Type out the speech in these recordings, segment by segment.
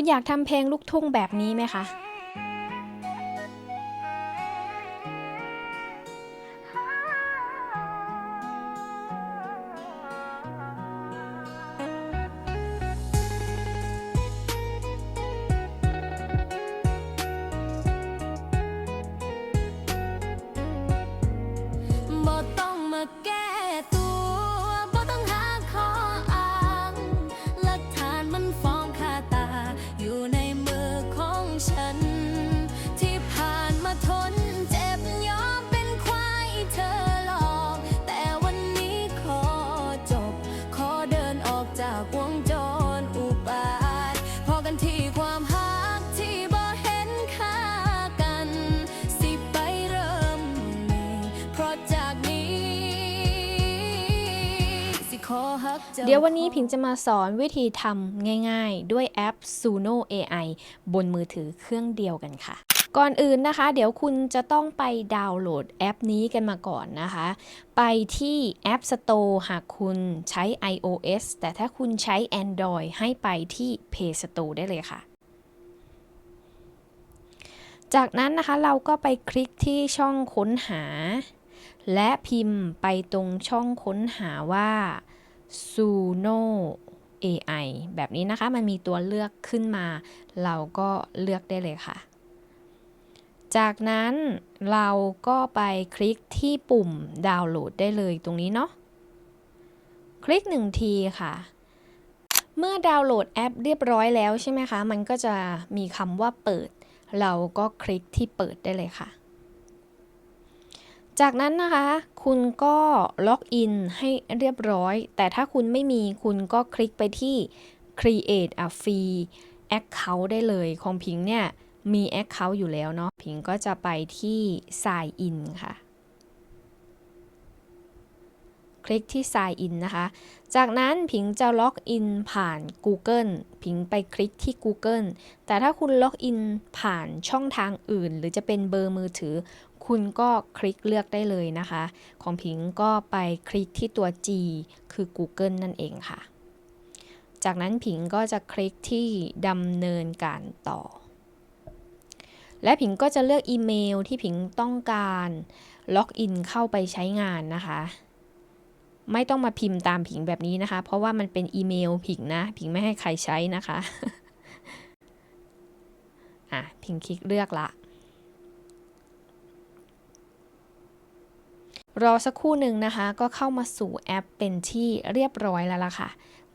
คุณอยากทำเพลงลูกทุ่งแบบนี้ไหมคะ เดี๋ยววันนี้พิงจะมาสอนวิธีทำง่ายๆ ด้วยแอป Suno AI บนมือถือเครื่องเดียวกันค่ะ ก่อนอื่นนะคะ เดี๋ยวคุณจะต้องไปดาวน์โหลดแอปนี้กันมาก่อนนะคะ ไปที่ App Store หากคุณใช้ iOS แต่ถ้าคุณใช้ Android ให้ไปที่ Play Store ได้เลยค่ะจากนั้นนะคะเราก็ไปคลิกที่ช่องค้นหา และพิมพ์ไปตรงช่องค้นหาว่า Suno AI แบบนี้นะคะ มันมีตัวเลือกขึ้นมา เราก็เลือกได้เลยค่ะ จากนั้นเราก็ไปคลิกที่ปุ่มดาวน์โหลดได้เลยตรงนี้เนาะ คลิกหนึ่งทีค่ะ เมื่อดาวน์โหลดแอปเรียบร้อยแล้วใช่ไหมคะ มันก็จะมีคำว่าเปิด เราก็คลิกที่เปิดได้เลยค่ะ จากนั้นนะคะ คุณก็ล็อกอินให้เรียบร้อย แต่ถ้าคุณไม่มีคุณก็คลิกไปที่ create a free account ได้เลยของพิงเนี่ยมี account อยู่แล้วเนาะพิงก็จะไปที่ sign in ค่ะ คลิกที่ sign in นะคะ จากนั้นพิงจะล็อกอินผ่าน Google พิงไปคลิกที่ Google แต่ถ้าคุณล็อกอินผ่านช่องทางอื่น หรือจะเป็นเบอร์มือถือ คุณก็คลิกเลือกได้เลยนะคะ ของพิงก็ไปคลิกที่ตัว G คือ Google นั่นเองค่ะ จากนั้นผิงก็จะคลิกที่ดำเนินการต่อ และผิงก็จะเลือกอีเมลที่ผิงต้องการล็อกอินเข้าไปใช้งานนะคะ ไม่ต้องมาพิมพ์ตามผิงแบบนี้นะคะ เพราะว่ามันเป็นอีเมลผิงนะ ผิงไม่ให้ใครใช้นะคะ อะ ผิงคลิกเลือกละ รอสักครู่หนึ่งนะคะ ก็เข้ามาสู่แอปเป็นที่เรียบร้อยแล้วล่ะค่ะ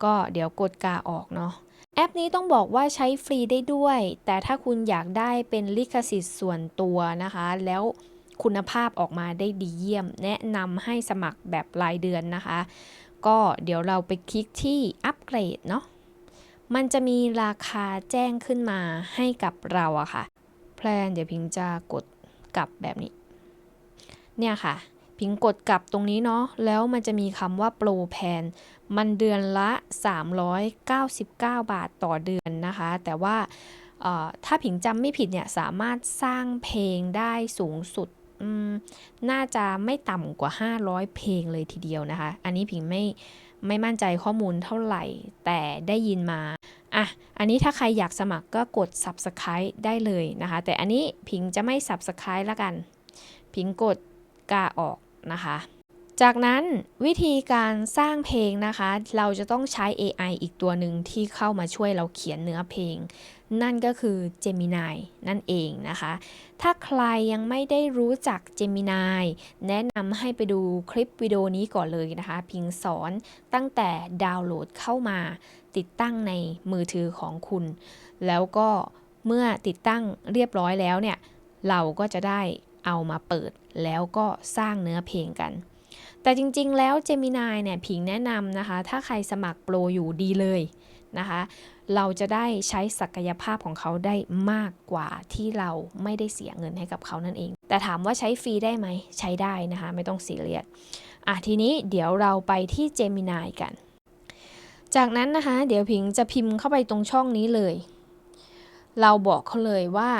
ก็เดี๋ยวกดกาออกเนาะแอปนี้ต้องบอกว่าใช้ฟรีได้ด้วย แต่ถ้าคุณอยากได้เป็นลิขสิทธิ์ส่วนตัวนะคะ แล้วคุณภาพออกมาได้ดีเยี่ยม แนะนำให้สมัครแบบรายเดือนนะคะ ก็เดี๋ยวเราไปคลิกที่อัปเกรดเนาะมันจะมีราคาแจ้งขึ้นมาให้กับเราอะค่ะ แพลนเดี๋ยวพิงจะกดกลับแบบนี้ เนี่ยค่ะ พิงกดกลับตรงนี้เนาะแล้วมันจะมีคำว่าโปรแพนมันเดือนละ 399 บาทต่อเดือนนะคะ แต่ว่าถ้าผิงจำไม่ผิดเนี่ยสามารถสร้างเพลงได้สูงสุดน่าจะไม่ต่ำกว่า 500 เพลงเลยทีเดียวนะคะ อันนี้ผิงไม่ไม่มั่นใจข้อมูลเท่าไหร่ แต่ได้ยินมา อะ อันนี้ถ้าใครอยากสมัครก็กด subscribe ได้เลยนะคะ แต่อันนี้ผิงจะไม่ subscribe ล้วกันพิงกดกาออก นะคะ จากนั้นวิธีการสร้างเพลงนะคะ เราจะต้องใช้ AI อีกตัวหนึ่งที่เข้ามาช่วยเราเขียนเนื้อเพลง นั่นก็คือ Gemini นั่นเองนะคะ ถ้าใครยังไม่ได้รู้จัก Gemini แนะนำให้ไปดูคลิปวิดีโอนี้ก่อนเลยนะคะ พิงสอนตั้งแต่ดาวน์โหลดเข้ามาติดตั้งในมือถือของคุณ แล้วก็เมื่อติดตั้งเรียบร้อยแล้วเนี่ย เราก็จะได้ เอามาเปิดแล้วก็สร้างเนื้อเพลงกัน แต่จริงๆ แล้ว Gemini เนี่ยผิงแนะนำนะคะ ถ้าใครสมัครโปรอยู่ดีเลยนะคะ เราจะได้ใช้ศักยภาพของเขาได้มากกว่าที่เราไม่ได้เสียเงินให้กับเขานั่นเอง แต่ถามว่าใช้ฟรีได้ไหม ใช้ได้นะคะ ไม่ต้องซีเรียสอะทีนี้เดี๋ยวเราไปที่ Gemini กัน จากนั้นนะคะ เดี๋ยวผิงจะพิมพ์เข้าไปตรงช่องนี้เลย เราบอกเขาเลยว่า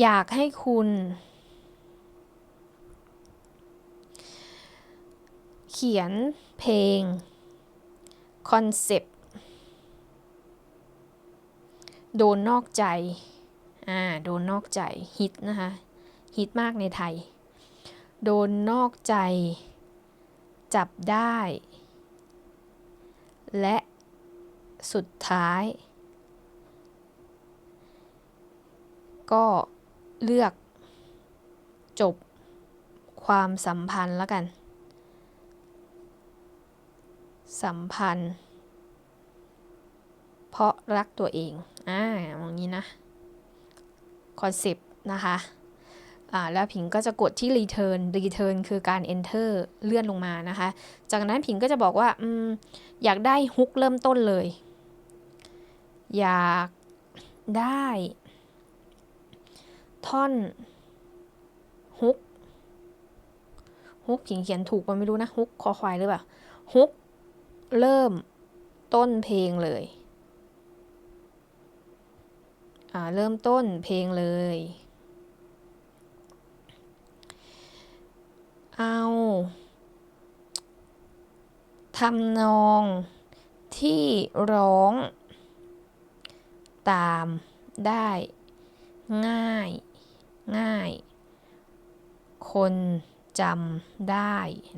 อยากให้คุณ เขียนเพลง คอนเซปต์ โดนนอกใจ อ่า โดนนอกใจ ฮิตนะคะ ฮิตมากในไทย โดนนอกใจ จับได้ และสุดท้ายก็ เลือก จบความสัมพันธ์แล้วกัน สัมพันธ์ เพราะรักตัวเอง อ่ามองนี้นะ คอนเซปต์นะคะอ่าแล้วผิงก็จะกดที่ return return คือการ enter เลื่อนลงมานะคะ จากนั้นผิงก็จะบอกว่าอืมอยากได้ฮุกเริ่มต้นเลย อยากได้ ท่อนฮุกฮุกผิงเขียนถูกมันไม่รู้นะฮุกคอควายหรือเปล่าฮุกเริ่มต้นเพลงเลย อ่า เริ่มต้นเพลงเลย เอาทำนองที่ร้อง ตามได้ง่าย ง่าย คนจำได้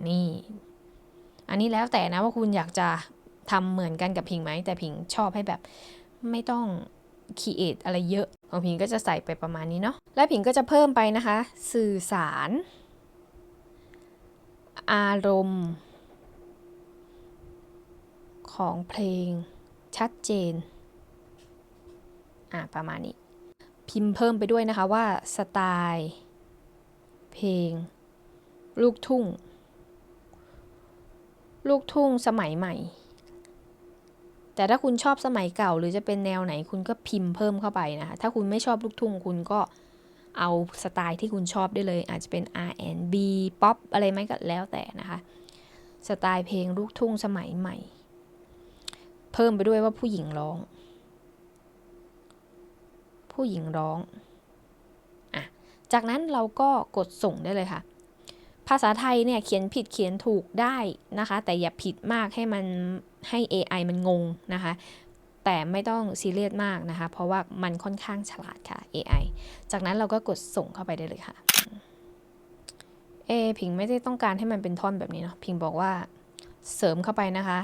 นี่ อันนี้แล้วแต่นะว่าคุณอยากจะทำเหมือนกันกับพิงไหม แต่พิงชอบให้แบบไม่ต้องคีเอทอะไรเยอะ ของพิงก็จะใส่ไปประมาณนี้เนาะ และพิงก็จะเพิ่มไปนะคะ สื่อสาร อารมณ์ ของเพลงชัดเจน อะ ประมาณนี้ พิมพ์เพิ่มไปด้วยนะคะว่าสไตล์เพลง ลูกทุ่ง ลูกทุ่งสมัยใหม่ แต่ถ้าคุณชอบสมัยเก่าหรือจะเป็นแนวไหนคุณก็พิมพ์เพิ่มเข้าไปนะคะ ถ้าคุณไม่ชอบลูกทุ่งคุณก็เอาสไตล์ที่คุณชอบได้เลย อาจจะเป็น R&B ป๊อปอะไรไหมก็แล้วแต่นะคะ สไตล์เพลงลูกทุ่งสมัยใหม่ เพิ่มไปด้วยว่าผู้หญิงร้อง ผู้หญิงร้องอะจากนั้นเราก็กดส่งได้เลยค่ะ ภาษาไทยเนี่ยเขียนผิดเขียนถูกได้นะคะ แต่อย่าผิดมากให้มันให้ AI มันงงนะคะ แต่ไม่ต้องซีเรียสมากนะคะ เพราะว่ามันค่อนข้างฉลาดค่ะ AI จากนั้นเราก็กดส่งเข้าไปได้เลยค่ะเอพิงไม่ได้ต้องการให้มันเป็นท่อนแบบนี้เนาะพิงบอกว่าเสริมเข้าไปนะคะ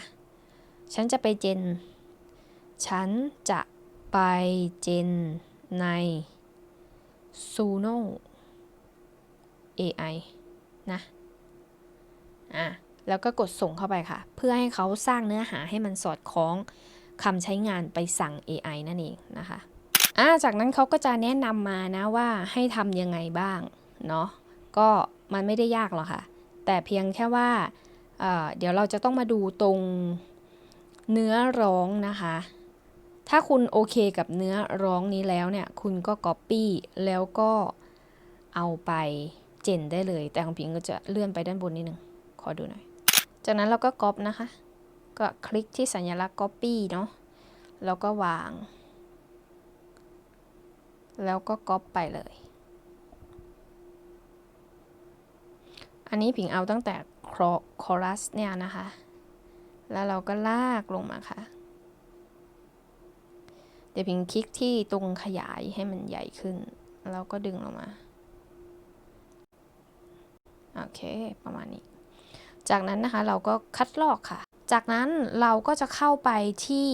ฉันจะไปเจน ฉันจะไปเจน ใน Suno AI นะอะแล้วก็กดส่งเข้าไปค่ะ เพื่อให้เขาสร้างเนื้อหาให้มันสอดคล้องคำใช้งานไปสั่ง AI นั่นเองนะคะอะจากนั้นเขาก็จะแนะนำมานะว่าให้ทำยังไงบ้างเนาะก็มันไม่ได้ยากหรอกค่ะ แต่เพียงแค่ว่าเเดี๋ยวเราจะต้องมาดูตรงเนื้อร้องนะคะ ถ้าคุณโอเคกับเนื้อร้องนี้แล้วเนี่ย คุณก็ Copy แล้วก็เอาไปเจนได้เลย แต่ของพิงก็จะเลื่อนไปด้านบนนิดนึง ขอดูหน่อย จากนั้นเราก็ก๊อปนะคะ ก็คลิกที่สัญลักษณ์ Copy เนาะ แล้วก็วาง แล้วก็ก๊อปไปเลย อันนี้ผิงเอาตั้งแต่คอรัสเนี่ยนะคะ แล้วเราก็ลากลงมาค่ะ ดี๋ยวพิงคลิกที่ตรงขยายให้มันใหญ่ขึ้น แล้วก็ดึงลงมา โอเค ประมาณนี้ จากนั้นนะคะเราก็คัดลอกค่ะ จากนั้นเราก็จะเข้าไปที่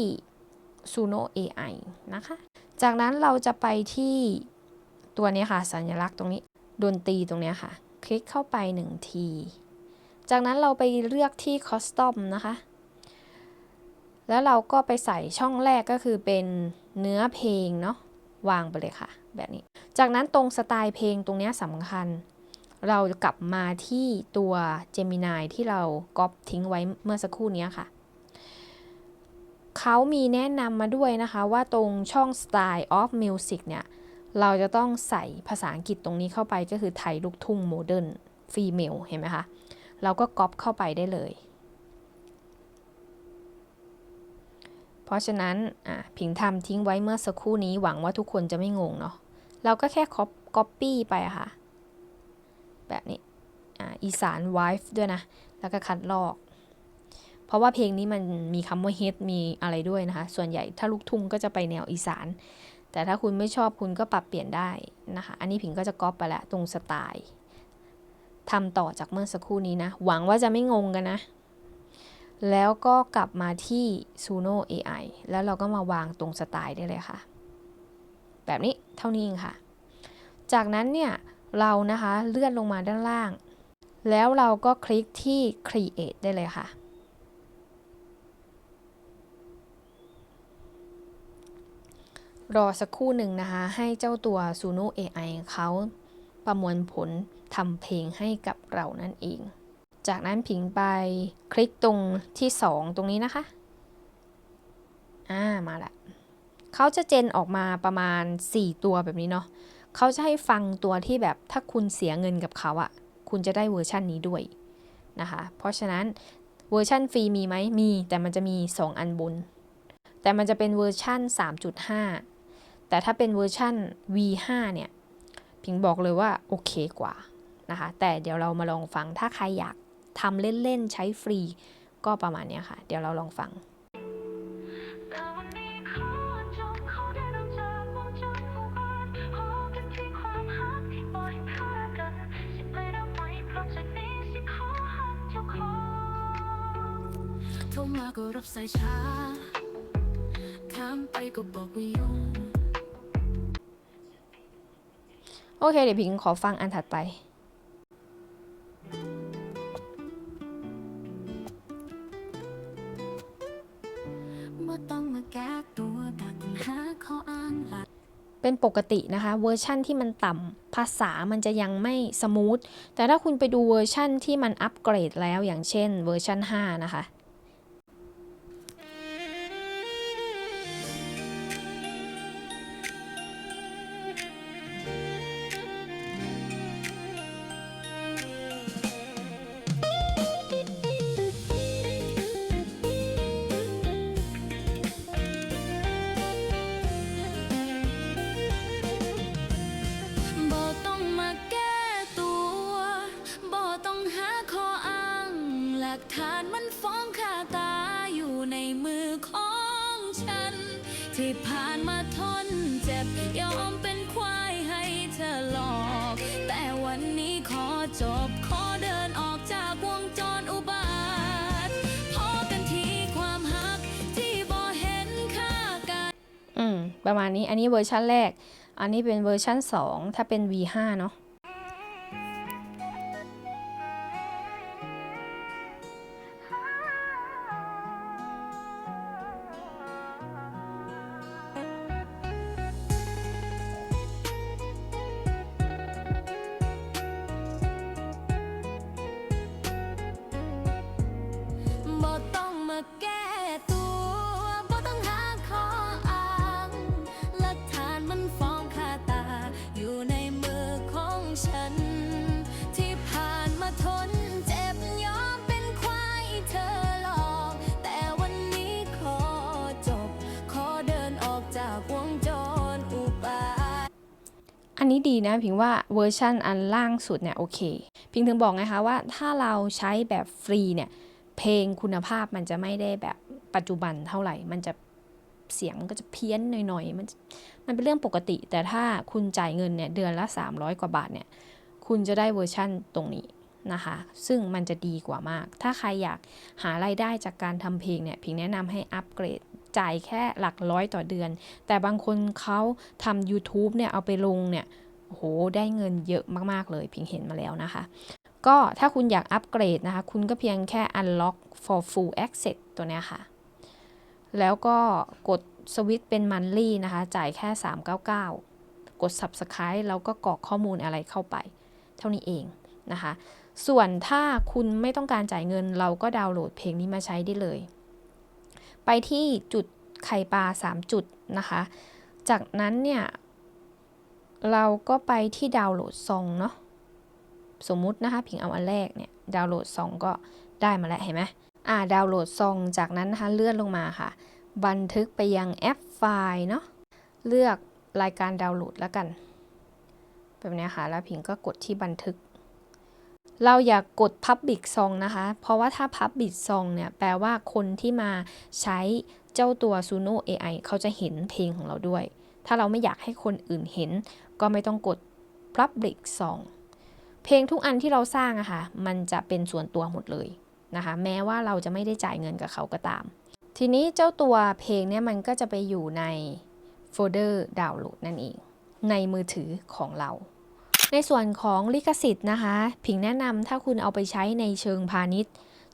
Suno AI นะคะ จากนั้นเราจะไปที่ตัวนี้ค่ะ สัญลักษณ์ตรงนี้ ดนตรีตรงนี้ค่ะ คลิกเข้าไปหนึ่งที จากนั้นเราไปเลือกที่ Custom นะคะ แล้วเราก็ไปใส่ช่องแรกก็คือเป็น เนื้อเพลงเนาะวางไปเลยค่ะ แบบนี้ จากนั้นตรงสไตล์เพลงตรงนี้สำคัญ เราจะกลับมาที่ตัว Gemini ที่เราก๊อปทิ้งไว้เมื่อสักครู่นี้ค่ะ เขามีแนะนำมาด้วยนะคะว่าตรงช่อง Style of Music เนี่ย เราจะต้องใส่ภาษาอังกฤษตรงนี้เข้าไปก็คือไทยลูกทุ่งโมเดิร์นฟีเมลเห็นไหมคะ เราก็ก๊อปเข้าไปได้เลย เพราะฉะนั้นพิงทำทิ้งไว้เมื่อสักครู่นี้หวังว่าทุกคนจะไม่งงเนาะ เราก็แค่ก๊อปปี้ไปค่ะ แบบนี้อีสาน wife ด้วยนะ แล้วก็คัดลอก เพราะว่าเพลงนี้มันมีคำว่าเฮดมีอะไรด้วยนะคะ ส่วนใหญ่ถ้าลูกทุ่งก็จะไปแนวอีสาน แต่ถ้าคุณไม่ชอบคุณก็ปรับเปลี่ยนได้นะคะ อันนี้ผิงก็จะก๊อปไปละตรงสไตล์ทำต่อจากเมื่อสักครู่นี้นะ หวังว่าจะไม่งงกันนะ แล้วก็กลับมาที่ Suno AI แล้วเราก็มาวางตรงสไตล์ได้เลยค่ะ แบบนี้เท่านี้เองค่ะ จากนั้นเนี่ยเรานะคะเลื่อนลงมาด้านล่าง แล้วเราก็คลิกที่ create ได้เลยค่ะ รอสักครู่หนึ่งนะคะ ให้เจ้าตัว Suno AI เขาประมวลผลทำเพลงให้กับเรานั่นเอง จากนั้นผิงไปคลิกตรงที่ 2 ตรงนี้นะคะ อ่า มาละเขาจะเจนออกมาประมาณ 4 ตัวแบบนี้เนาะเขาจะให้ฟังตัวที่แบบถ้าคุณเสียเงินกับเขาอะคุณจะได้เวอร์ชันนี้ด้วยนะคะ เพราะฉะนั้นเวอร์ชันฟรีมีไหมมี แต่มันจะมี 2 อันบน แต่มันจะเป็นเวอร์ชัน3.5 แต่ถ้าเป็นเวอร์ชัน V5 เนี่ย พิงบอกเลยว่าโอเคกว่านะคะ แต่เดี๋ยวเรามาลองฟังถ้าใครอยาก ทำเล่นๆ ใช้ฟรี ก็ประมาณนี้ค่ะ เดี๋ยวเราลองฟังโทรมาก็รับสายช้าข้ามไปก็บอกว่ายุ่งโอเค เดี๋ยวพิงขอฟังอันถัดไป เป็นปกตินะคะ เวอร์ชั่นที่มันต่ำภาษามันจะยังไม่สมูท แต่ถ้าคุณไปดูเวอร์ชั่นที่มันอัปเกรดแล้วอย่างเช่นเวอร์ชัน5นะคะ บยอมเป็นควายให้เธอหลอก แต่วันนี้ขอจบ ขอเดินออกจากวงจรอุบาทพอกันทีความหักที่บ่เห็นค่ากัน อืม ประมาณนี้ อันนี้เวอร์ชันแรก อันนี้เป็นเวอร์ชัน2 ถ้าเป็น V5 เนาะ อันนี้ดีนะพิงว่าเวอร์ชันอันล่างสุดเนี่ยโอเค พิงถึงบอกไงคะว่าถ้าเราใช้แบบฟรีเนี่ยเพลงคุณภาพมันจะไม่ได้แบบปัจจุบันเท่าไหร่ มันจะเสียงมันก็จะเพี้ยนหน่อยๆ มันมันเป็นเรื่องปกติ แต่ถ้าคุณจ่ายเงินเนี่ยเดือนละ 300 กว่าบาทเนี่ยคุณจะได้เวอร์ชั่นตรงนี้นะคะ ซึ่งมันจะดีกว่ามาก ถ้าใครอยากหารายได้จากการทำเพลงเนี่ยพิงแนะนำให้อัปเกรด จ่ายแค่หลักร้อยต่อเดือน แต่บางคนเขาทำ YouTube เนี่ย เอาไปลงเนี่ยโอ้โหได้เงินเยอะมากๆเลยพิงเห็นมาแล้วนะคะ ก็ถ้าคุณอยากอัปเกรดนะคะ คุณก็เพียงแค่ unlock for full access ตัวนี้ค่ะ แล้วก็กดสวิตช์เป็น monthly นะคะ จ่ายแค่ 399 กด subscribe แล้วก็กรอกข้อมูลอะไรเข้าไป เท่านี้เองนะคะ ส่วนถ้าคุณไม่ต้องการจ่ายเงินเราก็ดาวน์โหลดเพลงนี้มาใช้ได้เลย ไปที่จุดไข่ปลา 3 จุดนะคะ จากนั้นเนี่ยเราก็ไปที่ดาวน์โหลดซองเนาะสมมุตินะคะพิงเอาอันแรกเนี่ยดาวน์โหลดซองก็ได้มาแล้วเห็นไหมอ่าดาวน์โหลดซองจากนั้นนะคะเลื่อนลงมาค่ะ บันทึกไปยังแอปไฟล์เนาะเลือกรายการดาวน์โหลดแล้วกัน แบบนี้ค่ะแล้วพิงก็กดที่บันทึก เราอย่ากกด Public Song นะคะ เพราะว่าถ้า Public Song เนี่ยแปลว่าคนที่มาใช้เจ้าตัว Suno AI เขาจะเห็นเพลงของเราด้วย ถ้าเราไม่อยากให้คนอื่นเห็น ก็ไม่ต้องกด Public Song เพลงทุกอันที่เราสร้างอะค่ะมันจะเป็นส่วนตัวหมดเลยนะคะ แม้ว่าเราจะไม่ได้จ่ายเงินกับเขาก็ตาม ทีนี้เจ้าตัวเพลงเนี่ยมันก็จะไปอยู่ในโฟลเดอร์ดาวน์โหลดนั่นเอง ในมือถือของเรา ในส่วนของลิขสิทธิ์นะคะ ผิงแนะนำถ้าคุณเอาไปใช้ในเชิงพาณิชย์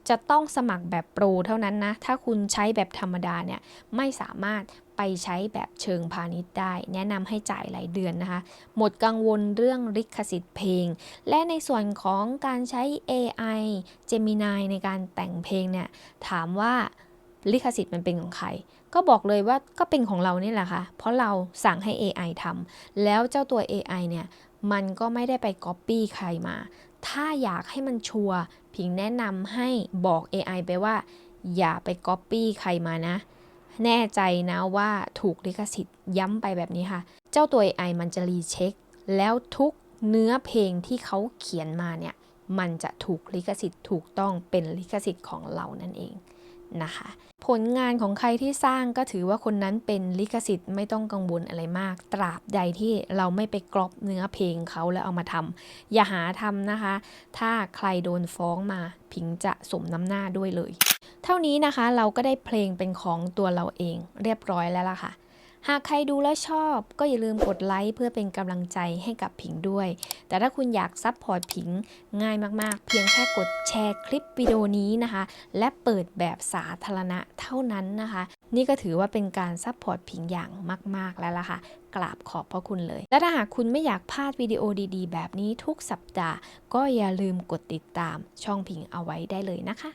จะต้องสมัครแบบโปรเท่านั้นนะ ถ้าคุณใช้แบบธรรมดาเนี่ยไม่สามารถไปใช้แบบเชิงพาณิชย์ได้ แนะนำให้จ่ายรายเดือนนะคะ หมดกังวลเรื่องลิขสิทธิ์เพลง และในส่วนของการใช้ AI Gemini ในการแต่งเพลงเนี่ยถามว่าลิขสิทธิ์มันเป็นของใคร ก็บอกเลยว่าก็เป็นของเรานี่แหละค่ะ เพราะเราสั่งให้ AI ทำแล้วเจ้าตัว AI เนี่ย มันก็ไม่ได้ไป Copy ใครมา ถ้าอยากให้มันชัวร์พิงแนะนำให้บอก AI ไปว่า อย่าไป Copy ใครมานะ แน่ใจนะว่าถูกลิขสิทธิ์ย้ำไปแบบนี้ค่ะ เจ้าตัว AI มันจะรีเช็ค แล้วทุกเนื้อเพลงที่เขาเขียนมาเนี่ย มันจะถูกลิขสิทธิ์ถูกต้องเป็นลิขสิทธิ์ของเรานั่นเอง นะคะ ผลงานของใครที่สร้างก็ถือว่าคนนั้นเป็นลิขสิทธิ์ไม่ต้องกังวลอะไรมาก ตราบใดที่เราไม่ไปกรอบเนื้อเพลงเขาแล้วเอามาทำอย่าหาทำนะคะ ถ้าใครโดนฟ้องมาพิงจะสมน้ำหน้าด้วยเลย เท่านี้นะคะเราก็ได้เพลงเป็นของตัวเราเองเรียบร้อยแล้วล่ะค่ะ หากใครดูแล้วชอบก็อย่าลืมกดไลค์เพื่อเป็นกำลังใจให้กับผิงด้วย แต่ถ้าคุณอยากซัพพอร์ตผิงง่ายมากๆ เพียงแค่กดแชร์คลิปวิดีโอนี้นะคะ และเปิดแบบสาธารณะเท่านั้นนะคะ นี่ก็ถือว่าเป็นการซัพพอร์ตผิงอย่างมาก ๆ แล้วล่ะค่ะ กราบขอบพระคุณเลย และถ้าหากคุณไม่อยากพลาดวิดีโอดีๆ แบบนี้ทุกสัปดาห์ ก็อย่าลืมกดติดตามช่องผิงเอาไว้ได้เลยนะคะ